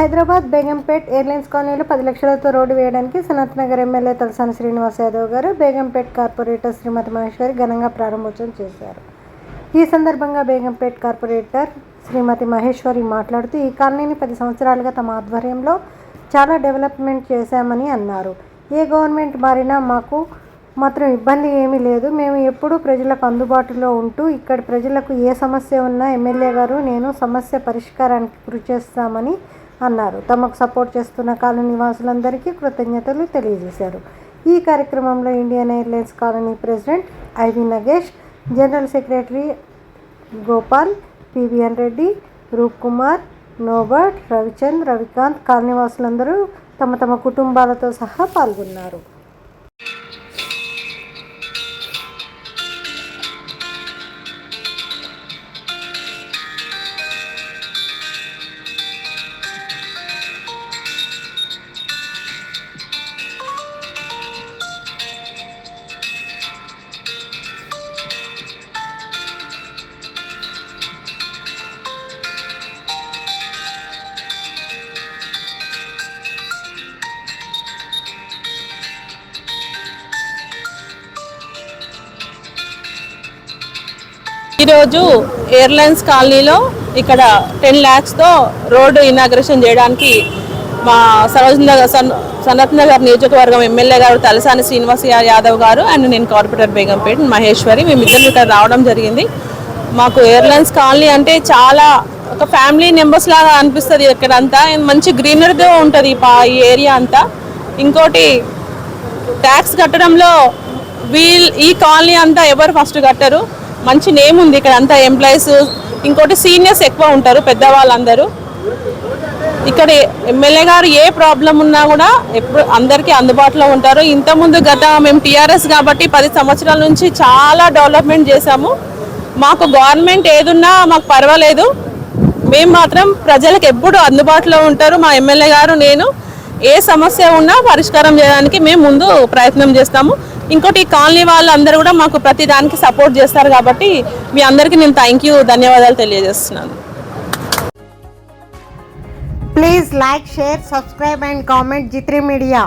Hyderabad Begumpet airlines కాలనీలో పది లక్షలతో రోడ్డు వేయడానికి సనత్ నగర్ ఎమ్మెల్యే తలసాని శ్రీనివాస్ యాదవ్ గారు బేగంపేట్ కార్పొరేటర్ శ్రీమతి మహేశ్వరి ఘనంగా ప్రారంభోత్సవం చేశారు. ఈ సందర్భంగా బేగంపేట్ కార్పొరేటర్ శ్రీమతి మహేశ్వరి మాట్లాడుతూ ఈ కాలనీని పది సంవత్సరాలుగా తమ ఆధ్వర్యంలో చాలా డెవలప్మెంట్ చేశామని అన్నారు. ఏ గవర్నమెంట్ మారినా మాకు మాత్రం ఇబ్బంది ఏమీ లేదు. మేము ఎప్పుడూ ప్రజలకు అందుబాటులో ఉంటూ ఇక్కడ ప్రజలకు ఏ సమస్య ఉన్నా ఎమ్మెల్యే గారు నేను సమస్య పరిష్కారానికి కృషి చేస్తామని అన్నారు. తమకు సపోర్ట్ చేస్తున్న కాలనీ నివాసులందరికీ కృతజ్ఞతలు తెలియజేశారు. ఈ కార్యక్రమంలో Indian airlines colony president I V Nagesh general secretary Gopal P V N Reddy Roop Kumar Norbert Ravichand Ravikanth కాలనీవాసులందరూ తమ తమ కుటుంబాలతో సహా పాల్గొన్నారు. ఈరోజు ఎయిర్లైన్స్ కాలనీలో ఇక్కడ టెన్ ల్యాక్స్తో రోడ్డు ఇనాగ్రేషన్ చేయడానికి మా సరోజ్ నగర్ సన్ సనత్ నగర్ నియోజకవర్గం ఎమ్మెల్యే గారు తలసాని శ్రీనివాస్ యా- యాదవ్ గారు అండ్ నేను కార్పొరేటర్ బేగంపేట మహేశ్వరి. మేమిద్దరం ఇక్కడ రావడం జరిగింది. మాకు ఎయిర్లైన్స్ కాలనీ అంటే చాలా ఒక ఫ్యామిలీ మెంబర్స్ లాగా అనిపిస్తుంది ఇక్కడంతా. మంచి గ్రీనరీతో ఉంటుంది పా- ఈ ఏరియా అంతా. ఇంకోటి ట్యాక్స్ కట్టడంలో వీల్ ఈ కాలనీ అంతా ఎవరు ఫస్ట్ కట్టరు. మంచి నేమ్ ఉంది ఇక్కడ అంతా ఎంప్లాయీస్ ఇంకోటి సీనియర్స్ ఎక్కువ ఉంటారు పెద్దవాళ్ళందరూ. ఇక్కడ ఎమ్మెల్యే గారు ఏ ప్రాబ్లం ఉన్నా కూడా ఎప్పుడు అందరికీ అందుబాటులో ఉంటారు. ఇంతకుముందు గత మేము టీఆర్ఎస్ కాబట్టి పది సంవత్సరాల నుంచి చాలా డెవలప్మెంట్ చేశాము. మాకు గవర్నమెంట్ ఏదున్నా మాకు పర్వాలేదు. మేము మాత్రం ప్రజలకు ఎప్పుడు అందుబాటులో ఉంటారు. మా ఎమ్మెల్యే గారు నేను ఏ సమస్య ఉన్నా పరిష్కారం చేయడానికి మేము ముందు ప్రయత్నం చేస్తాము. ఇంకోటి కాలనీ వాళ్ళందరూ కూడా మాకు ప్రతి దానికి సపోర్ట్ చేస్తారు కాబట్టి మీ అందరికీ నేను థ్యాంక్ యూ ధన్యవాదాలు తెలియజేస్తున్నాను. Please like share subscribe and comment జిత్రి media